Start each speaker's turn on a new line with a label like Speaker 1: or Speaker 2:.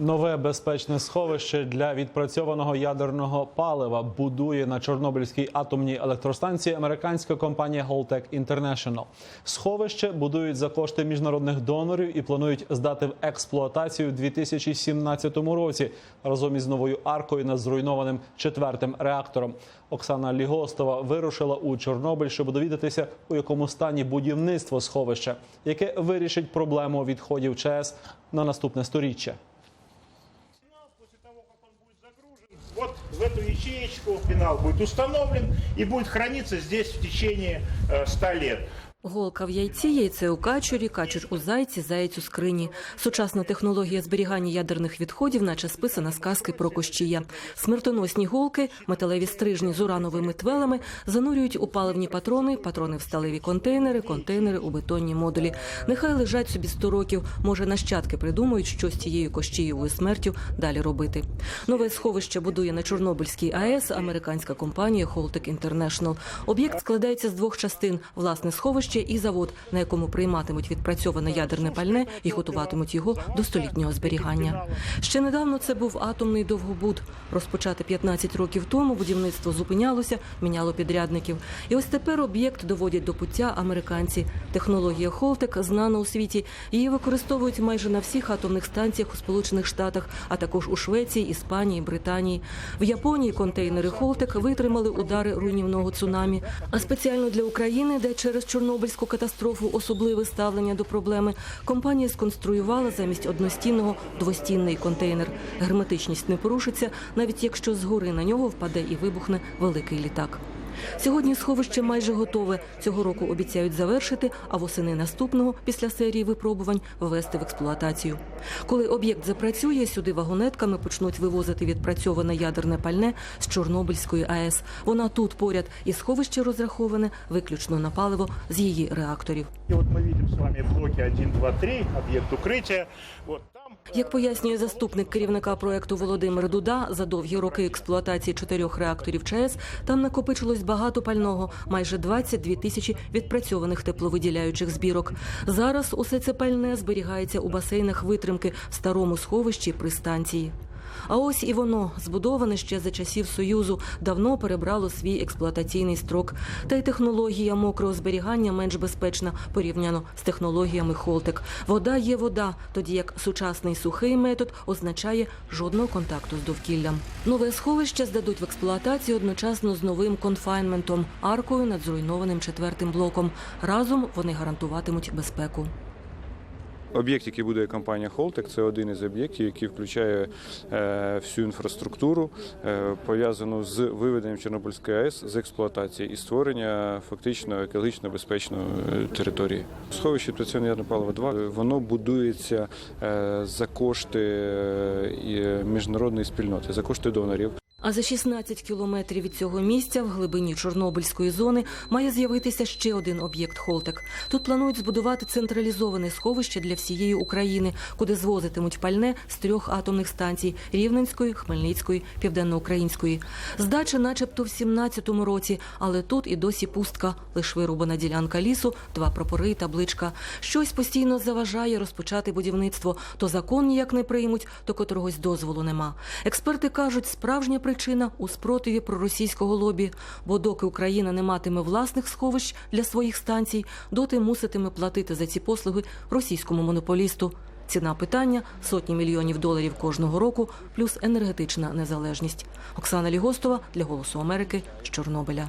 Speaker 1: Нове безпечне сховище для відпрацьованого ядерного палива будує на Чорнобильській атомній електростанції американська компанія Holtec International. Сховище будують за кошти міжнародних донорів і планують здати в експлуатацію у 2017 році разом із новою аркою над зруйнованим четвертим реактором. Оксана Лігостова вирушила у Чорнобиль, щоб довідатися, у якому стані будівництво сховища, яке вирішить проблему відходів ЧАЕС на наступне сторіччя.
Speaker 2: После того, как он будет загружен, вот в эту ячеечку финал будет установлен и будет храниться здесь в течение э, 100 лет.
Speaker 3: Голка в яйці, яйце у качурі, качур у зайці, заєць у скрині. Сучасна технологія зберігання ядерних відходів, наче списана з казки про кощія. Смертоносні голки, металеві стрижні з урановими твелами занурюють у паливні патрони, патрони в сталеві контейнери, контейнери у бетонні модулі. Нехай лежать собі 100 років. Може, нащадки придумають, що з тією кощієвою смертю далі робити. Нове сховище будує на Чорнобильській АЕС американська компанія Holtec International. Об'єкт складається з двох частин: власне сховище і завод, на якому прийматимуть відпрацьоване ядерне пальне і готуватимуть його до столітнього зберігання. Ще недавно це був атомний довгобуд. Розпочати 15 років тому будівництво зупинялося, міняло підрядників. І ось тепер об'єкт доводять до пуття американці. Технологія Холтек знана у світі. Її використовують майже на всіх атомних станціях у Сполучених Штатах, а також у Швеції, Іспанії, Британії. В Японії контейнери Холтек витримали удари руйнівного цунамі. А спеціально для України, де через Чорнобильську катастрофу особливе ставлення до проблеми, компанія сконструювала замість одностінного двостінний контейнер. Герметичність не порушиться, навіть якщо згори на нього впаде і вибухне великий літак. Сьогодні сховище майже готове. Цього року обіцяють завершити, а восени наступного, після серії випробувань, ввести в експлуатацію. Коли об'єкт запрацює, сюди вагонетками почнуть вивозити відпрацьоване ядерне пальне з Чорнобильської АЕС. Вона тут поряд, і сховище розраховане виключно на паливо з її реакторів.
Speaker 2: И вот мы видим с вами блоки 1, 2, 3, объект укрытия. Вот там
Speaker 3: як пояснює заступник керівника проекту Володимир Дуда, за довгі роки експлуатації чотирьох реакторів ЧАЕС там накопичилось багато пального, майже 22 тисячі відпрацьованих тепловиділяючих збірок. Зараз усе це пальне зберігається у басейнах витримки в старому сховищі при станції. А ось і воно, збудоване ще за часів Союзу, давно перебрало свій експлуатаційний строк. Та й технологія мокрого зберігання менш безпечна порівняно з технологіями Холтек. Вода є вода, тоді як сучасний сухий метод означає жодного контакту з довкіллям. Нове сховище здадуть в експлуатацію одночасно з новим конфайнментом, аркою над зруйнованим четвертим блоком. Разом вони гарантуватимуть безпеку.
Speaker 4: Об'єкт, який будує компанія Холтек, це один із об'єктів, який включає е, всю інфраструктуру, е, пов'язану з виведенням Чорнобильської АЕС з експлуатації і створення фактично екологічно безпечної е, території. Сховище працівне паливо 2 воно будується за кошти міжнародної спільноти, за кошти донорів.
Speaker 3: А за 16 кілометрів від цього місця, в глибині Чорнобильської зони, має з'явитися ще один об'єкт Холтек. Тут планують збудувати централізоване сховище для всієї України, куди звозитимуть пальне з трьох атомних станцій Рівненської, Хмельницької, Південноукраїнської. Здача, начебто, в 17-му році, але тут і досі пустка. Лиш вирубана ділянка лісу, два прапори, і табличка. Щось постійно заважає розпочати будівництво. То закон ніяк не приймуть, то котрогось дозволу нема. Експерти кажуть, справжня причина у спротиві проросійського лобі. Бо доки Україна не матиме власних сховищ для своїх станцій, доти муситиме платити за ці послуги російському монополісту. Ціна питання сотні мільйонів доларів кожного року, плюс енергетична незалежність. Оксана Лігостова для Голосу Америки з Чорнобиля.